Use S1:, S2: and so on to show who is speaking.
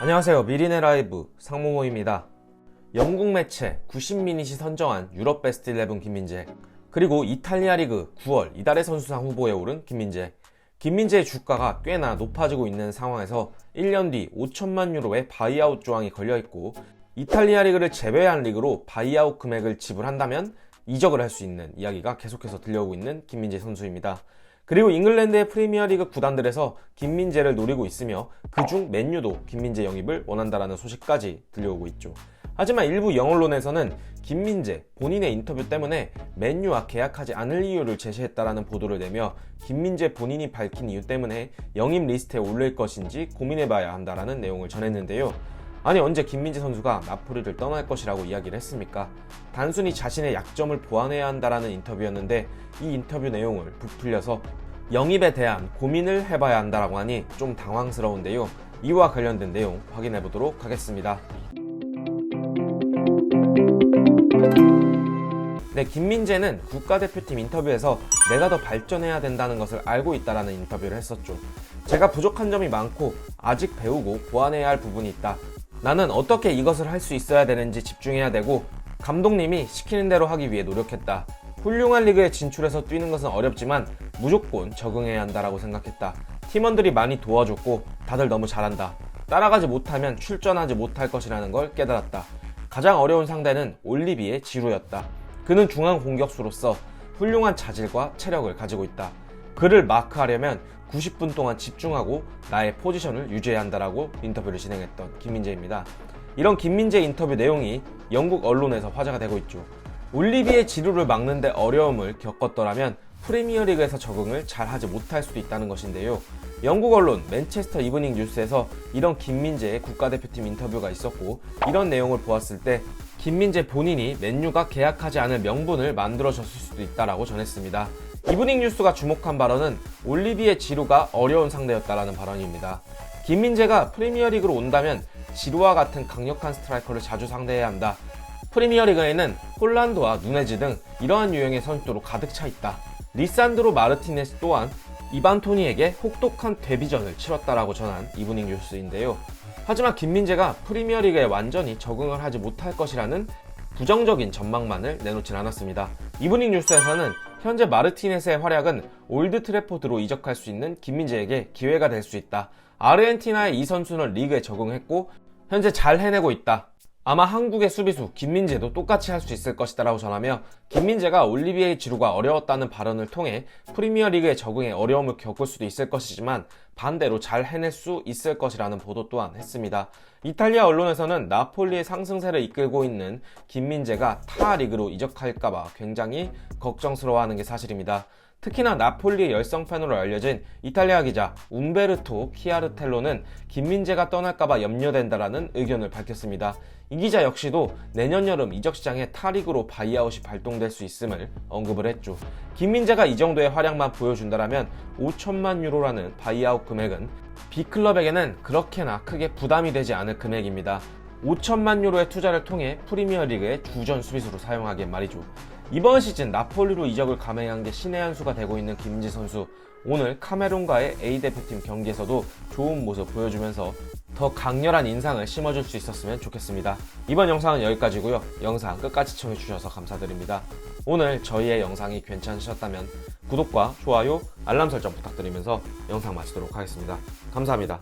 S1: 안녕하세요. 미리네 라이브 상무모입니다. 영국 매체 90미닛이 선정한 유럽 베스트 11 김민재 그리고 이탈리아 리그 9월 이달의 선수상 후보에 오른 김민재 김민재의 주가가 꽤나 높아지고 있는 상황에서 1년 뒤 5천만 유로의 바이아웃 조항이 걸려있고 이탈리아 리그를 제외한 리그로 바이아웃 금액을 지불한다면 이적을 할 수 있는 이야기가 계속해서 들려오고 있는 김민재 선수입니다. 그리고 잉글랜드의 프리미어리그 구단들에서 김민재를 노리고 있으며 그중 맨유도 김민재 영입을 원한다라는 소식까지 들려오고 있죠. 하지만 일부 영언론에서는 김민재 본인의 인터뷰 때문에 맨유와 계약하지 않을 이유를 제시했다라는 보도를 내며 김민재 본인이 밝힌 이유 때문에 영입 리스트에 올릴 것인지 고민해봐야 한다라는 내용을 전했는데요. 아니 언제 김민재 선수가 나폴리를 떠날 것이라고 이야기를 했습니까? 단순히 자신의 약점을 보완해야 한다라는 인터뷰였는데 이 인터뷰 내용을 부풀려서 영입에 대한 고민을 해봐야 한다라고 하니 좀 당황스러운데요. 이와 관련된 내용 확인해 보도록 하겠습니다. 네, 김민재는 국가대표팀 인터뷰에서 내가 더 발전해야 된다는 것을 알고 있다라는 인터뷰를 했었죠. 제가 부족한 점이 많고 아직 배우고 보완해야 할 부분이 있다. 나는 어떻게 이것을 할 수 있어야 되는지 집중해야 되고 감독님이 시키는 대로 하기 위해 노력했다. 훌륭한 리그에 진출해서 뛰는 것은 어렵지만 무조건 적응해야 한다라고 생각했다. 팀원들이 많이 도와줬고 다들 너무 잘한다. 따라가지 못하면 출전하지 못할 것이라는 걸 깨달았다. 가장 어려운 상대는 올리비의 지루였다. 그는 중앙 공격수로서 훌륭한 자질과 체력을 가지고 있다. 그를 마크하려면 90분 동안 집중하고 나의 포지션을 유지해야 한다라고 인터뷰를 진행했던 김민재입니다. 이런 김민재 인터뷰 내용이 영국 언론에서 화제가 되고 있죠. 올리비의 지루를 막는데 어려움을 겪었더라면 프리미어리그에서 적응을 잘 하지 못할 수도 있다는 것인데요. 영국 언론 맨체스터 이브닝 뉴스에서 이런 김민재의 국가대표팀 인터뷰가 있었고 이런 내용을 보았을 때 김민재 본인이 맨유가 계약하지 않을 명분을 만들어줬을 수도 있다라고 전했습니다. 이브닝 뉴스가 주목한 발언은 올리비의 지루가 어려운 상대였다라는 발언입니다. 김민재가 프리미어리그로 온다면 지루와 같은 강력한 스트라이커를 자주 상대해야 한다. 프리미어리그에는 홀란드와 누네즈 등 이러한 유형의 선수로 가득 차 있다. 리산드로 마르티네스 또한 이반 토니에게 혹독한 데뷔전을 치렀다라고 전한 이브닝 뉴스인데요. 하지만 김민재가 프리미어리그에 완전히 적응을 하지 못할 것이라는 부정적인 전망만을 내놓진 않았습니다. 이브닝 뉴스에서는 현재 마르티네스의 활약은 올드 트래포드로 이적할 수 있는 김민재에게 기회가 될 수 있다. 아르헨티나의 이 선수는 리그에 적응했고 현재 잘 해내고 있다. 아마 한국의 수비수 김민재도 똑같이 할 수 있을 것이다 라고 전하며 김민재가 올리비에의 지루가 어려웠다는 발언을 통해 프리미어 리그의 적응에 어려움을 겪을 수도 있을 것이지만 반대로 잘 해낼 수 있을 것이라는 보도 또한 했습니다. 이탈리아 언론에서는 나폴리의 상승세를 이끌고 있는 김민재가 타 리그로 이적할까봐 굉장히 걱정스러워하는 게 사실입니다. 특히나 나폴리의 열성팬으로 알려진 이탈리아 기자 움베르토 키아르텔로는 김민재가 떠날까봐 염려된다라는 의견을 밝혔습니다. 이 기자 역시도 내년 여름 이적 시장에 타리그로 바이아웃이 발동될 수 있음을 언급을 했죠. 김민재가 이 정도의 활약만 보여준다라면 5천만 유로라는 바이아웃 금액은 B클럽에게는 그렇게나 크게 부담이 되지 않을 금액입니다. 5천만 유로의 투자를 통해 프리미어 리그의 주전 수비수로 사용하기에 말이죠. 이번 시즌 나폴리로 이적을 감행한 게 신의 한 수가 되고 있는 김민재 선수. 오늘 카메룬과의 A 대표팀 경기에서도 좋은 모습 보여주면서 더 강렬한 인상을 심어줄 수 있었으면 좋겠습니다. 이번 영상은 여기까지고요. 영상 끝까지 시청해주셔서 감사드립니다. 오늘 저희의 영상이 괜찮으셨다면 구독과 좋아요, 알람 설정 부탁드리면서 영상 마치도록 하겠습니다. 감사합니다.